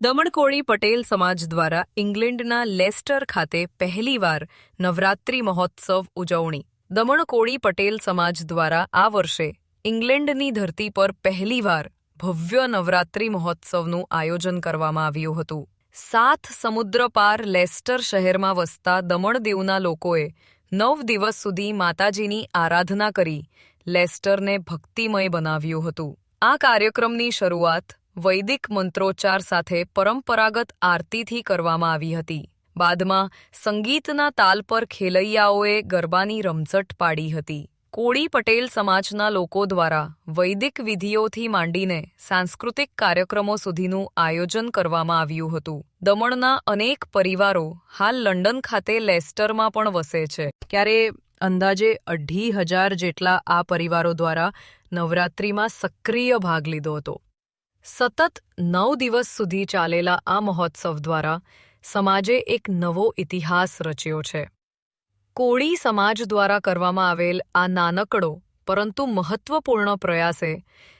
દમણકોળી પટેલ સમાજ દ્વારા ઇંગ્લેન્ડના લેસ્ટર ખાતે પહેલીવાર નવરાત્રિ મહોત્સવ ઉજવણી. દમણકોળી પટેલ સમાજ દ્વારા આ વર્ષે ઇંગ્લેન્ડની ધરતી પર પહેલીવાર ભવ્ય નવરાત્રિ મહોત્સવનું આયોજન કરવામાં આવ્યું હતું. સાત સમુદ્ર પાર લેસ્ટર શહેરમાં વસતા દમણદીવના લોકોએ નવ દિવસ સુધી માતાજીની આરાધના કરી લેસ્ટરને ભક્તિમય બનાવ્યું હતું. આ કાર્યક્રમની શરૂઆત વૈદિક મંત્રોચ્ચાર સાથે પરંપરાગત આરતીથી કરવામાં આવી હતી. બાદમાં સંગીતના તાલ પર ખેલૈયાઓએ ગરબાની રમઝટ પાડી હતી. કોળી પટેલ સમાજના લોકો દ્વારા વૈદિક વિધિઓથી માંડીને સાંસ્કૃતિક કાર્યક્રમો સુધીનું આયોજન કરવામાં આવ્યું હતું. દમણના અનેક પરિવારો હાલ લંડન ખાતે લેસ્ટરમાં પણ વસે છે. ત્યારે અંદાજે અઢી હજાર જેટલા આ પરિવારો દ્વારા નવરાત્રિમાં સક્રિય ભાગ લીધો હતો. સતત નવ દિવસ સુધી ચાલેલા આ મહોત્સવ દ્વારા સમાજે એક નવો ઇતિહાસ રચ્યો છે. કોળી સમાજ દ્વારા કરવામાં આવેલ આ નાનકડો, પરંતુ મહત્વપૂર્ણ પ્રયાસે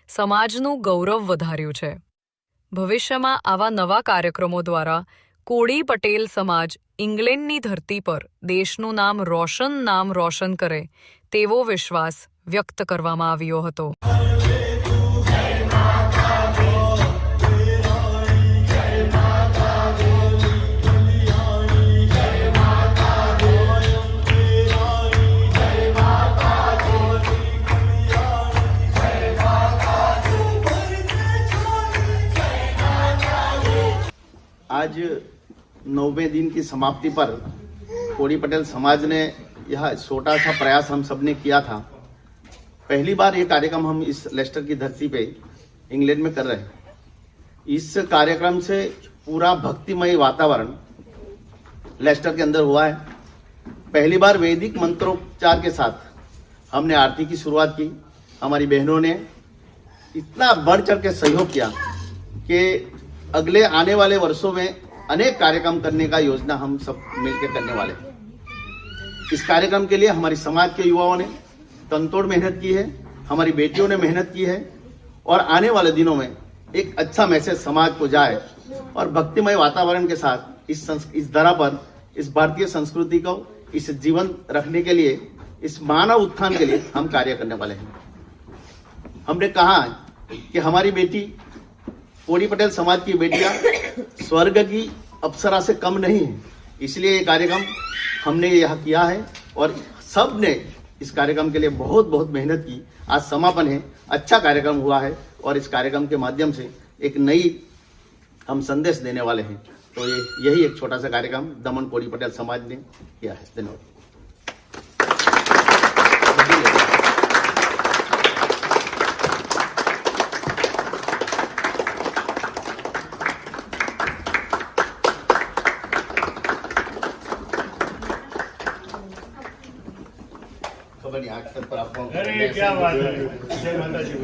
સમાજનું ગૌરવ વધાર્યું છે. ભવિષ્યમાં આવા નવા કાર્યક્રમો દ્વારા કોળી પટેલ સમાજ ઇંગ્લેન્ડની ધરતી પર દેશનું નામ રોશન નામ રોશન કરે તેવો વિશ્વાસ વ્યક્ત કરવામાં આવ્યો હતો. आज नौवें दिन की समाप्ति पर कोड़ी पटेल समाज ने यह छोटा सा प्रयास हम सबने किया था। पहली बार ये कार्यक्रम हम इस लेस्टर की धरती पे इंग्लैंड में कर रहे हैं। इस कार्यक्रम से पूरा भक्तिमय वातावरण लेस्टर के अंदर हुआ है। पहली बार वैदिक मंत्रोपचार के साथ हमने आरती की शुरुआत की। हमारी बहनों ने इतना बढ़ चढ़ के सहयोग किया कि अगले आने वाले वर्षों में अनेक कार्यक्रम करने का योजना हम सब मिलकर करने वाले हैं। इस कार्यक्रम के लिए हमारी समाज के युवाओं ने तनतोड़ मेहनत की है, हमारी बेटियों ने मेहनत की है, और आने वाले दिनों में एक अच्छा मैसेज समाज को जाए और भक्तिमय वातावरण के साथ इस इस धरा पर, इस भारतीय संस्कृति को इस जीवन रखने के लिए, इस मानव उत्थान के लिए हम कार्य करने वाले हैं। हमने कहा कि हमारी बेटी कोड़ी पटेल समाज की बेटियाँ, स्वर्ग की अप्सरा से कम नहीं है। इसलिए ये कार्यक्रम हमने यह किया है और सबने इस कार्यक्रम के लिए बहुत बहुत मेहनत की। आज समापन है अच्छा कार्यक्रम हुआ है और इस कार्यक्रम के माध्यम से एक नई हम संदेश देने वाले हैं। तो ये, यही एक छोटा सा कार्यक्रम दमन कोड़ी पटेल समाज ने किया है। धन्यवाद। ખબર નહીં પર આપવાનું. અરે ક્યાં વાત है જય માતાજી